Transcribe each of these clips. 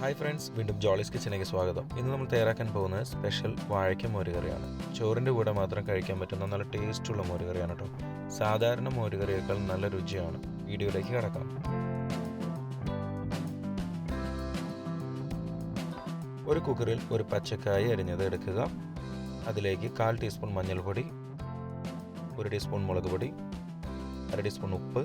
Hi friends വീണ്ടും ജോളിസ് കിച്ചണിലേക്ക് സ്വാഗതം. ഇന്ന് നമ്മൾ തയ്യാറാക്കാൻ പോകുന്നത് സ്പെഷ്യൽ വാഴയ്ക്ക മോരുകറിയാണ്. ചോറിന്റെ കൂടെ മാത്രം കഴിക്കാൻ പറ്റുന്ന നല്ല ടേസ്റ്റുള്ള മോരുകറിയാണ് കേട്ടോ സാധാരണ മോരുകറിയേക്കാൾ നല്ല രുചിയാണ്. വീഡിയോയിലേക്ക് കടക്കാം. ഒരു കുക്കറിൽ ഒരു പച്ചക്കായ അരിഞ്ഞത് എടുക്കുക. അതിലേക്ക് കാൽ ടീസ്പൂൺ മഞ്ഞൾപ്പൊടി ഒരു ടീസ്പൂൺ മുളക് പൊടി അര ടീസ്പൂൺ ഉപ്പ്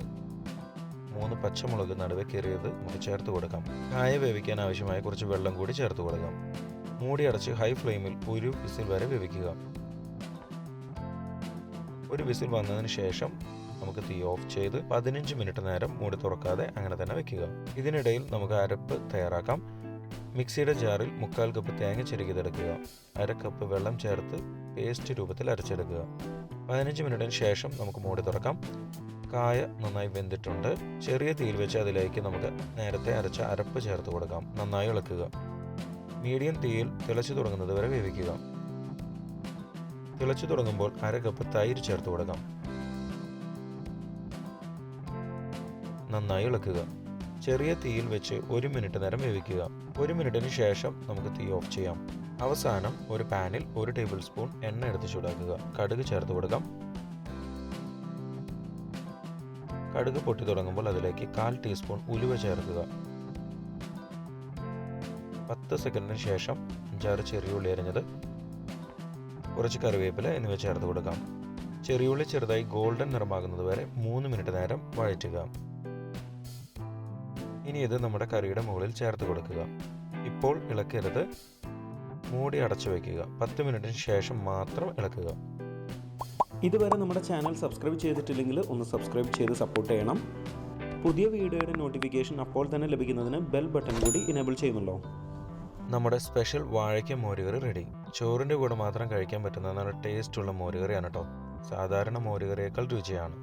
മൂന്ന് പച്ചമുളക് നടുവെ കീറിയത് നമുക്ക് ചേർത്ത് കൊടുക്കാം. കായ വേവിക്കാൻ ആവശ്യമായ കുറച്ച് വെള്ളം കൂടി ചേർത്ത് കൊടുക്കാം. മൂടി അടച്ച് ഹൈ ഫ്ലെയിമിൽ ഒരു വിസിൽ വരെ വേവിക്കുക. ഒരു വിസിൽ വന്നതിന് ശേഷം നമുക്ക് തീ ഓഫ് ചെയ്ത് പതിനഞ്ച് മിനിറ്റ് നേരം മൂടി തുറക്കാതെ അങ്ങനെ തന്നെ വെക്കുക. ഇതിനിടയിൽ നമുക്ക് അരപ്പ് തയ്യാറാക്കാം. മിക്സിയുടെ ജാറിൽ മുക്കാൽ കപ്പ് തേങ്ങ ചെരുകിതെടുക്കുക അര കപ്പ് വെള്ളം ചേർത്ത് പേസ്റ്റ് രൂപത്തിൽ അരച്ചെടുക്കുക. പതിനഞ്ച് മിനിറ്റിന് ശേഷം നമുക്ക് മൂടി തുറക്കാം. കായ നന്നായി വെന്തിട്ടുണ്ട്. ചെറിയ തീയിൽ വെച്ച് അതിലേക്ക് നമുക്ക് നേരത്തെ അരച്ച അരപ്പ് ചേർത്ത് കൊടുക്കാം. നന്നായി ഇളക്കുക. മീഡിയം തീയിൽ തിളച്ചു തുടങ്ങുന്നത് വരെ വേവിക്കുക. തിളച്ചു തുടങ്ങുമ്പോൾ അര കപ്പ് തൈര് ചേർത്ത് കൊടുക്കാം. നന്നായി ഇളക്കുക. ചെറിയ തീയിൽ വെച്ച് ഒരു മിനിറ്റ് നേരം വേവിക്കുക. ഒരു മിനിറ്റിന് ശേഷം നമുക്ക് തീ ഓഫ് ചെയ്യാം. അവസാനം ഒരു പാനിൽ ഒരു ടേബിൾ സ്പൂൺ എണ്ണ എടുത്ത് ചൂടാക്കുക. കടുക് ചേർത്ത് കൊടുക്കാം. കടുക് പൊട്ടി തുടങ്ങുമ്പോൾ അതിലേക്ക് കാൽ ടീസ്പൂൺ ഉലുവ ചേർക്കുക. പത്ത് സെക്കൻഡിന് ശേഷം അഞ്ചാറ് ചെറിയുള്ളി അരിഞ്ഞത് കുറച്ച് കറിവേപ്പില എന്നിവ ചേർത്ത് കൊടുക്കാം. ചെറിയുള്ളി ചെറുതായി ഗോൾഡൻ നിറമാകുന്നത് വരെ മൂന്ന് മിനിറ്റ് നേരം വഴറ്റുക. ഇനി ഇത് നമ്മുടെ കറിയുടെ മുകളിൽ ചേർത്ത് കൊടുക്കുക. ഇപ്പോൾ ഇളക്കരുത് മൂടി അടച്ചു വയ്ക്കുക പത്ത് മിനിറ്റിന് ശേഷം മാത്രം ഇളക്കുക. ഇതുവരെ നമ്മുടെ ചാനൽ സബ്സ്ക്രൈബ് ചെയ്തിട്ടില്ലെങ്കിൽ ഒന്ന് സബ്സ്ക്രൈബ് ചെയ്ത് സപ്പോർട്ട് ചെയ്യണം. പുതിയ വീഡിയോയുടെ നോട്ടിഫിക്കേഷൻ അപ്പോൾ തന്നെ ലഭിക്കുന്നതിന് ബെൽ ബട്ടൺ കൂടി ഇനേബിൾ ചെയ്യുമല്ലോ നമ്മുടെ സ്പെഷ്യൽ വാഴയ്ക്ക മോരുകറി റെഡി ചോറിന്റെ കൂടെ മാത്രം കഴിക്കാൻ പറ്റുന്ന നല്ല ടേസ്റ്റുള്ള മോരുകറിയാണ് കേട്ടോ സാധാരണ മോരുകറിയേക്കാൾ രുചിയാണ്.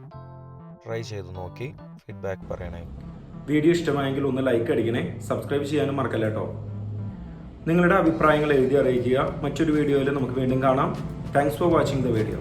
ട്രൈ ചെയ്ത് നോക്കി ഫീഡ്ബാക്ക് പറയണേ. വീഡിയോ ഇഷ്ടമായെങ്കിൽ ഒന്ന് ലൈക്ക് അടിക്കണേ. സബ്സ്ക്രൈബ് ചെയ്യാനും മറക്കല്ല കേട്ടോ നിങ്ങളുടെ അഭിപ്രായങ്ങൾ എഴുതി അറിയിക്കുക. മറ്റൊരു വീഡിയോയിൽ നമുക്ക് വീണ്ടും കാണാം. Thanks for watching the video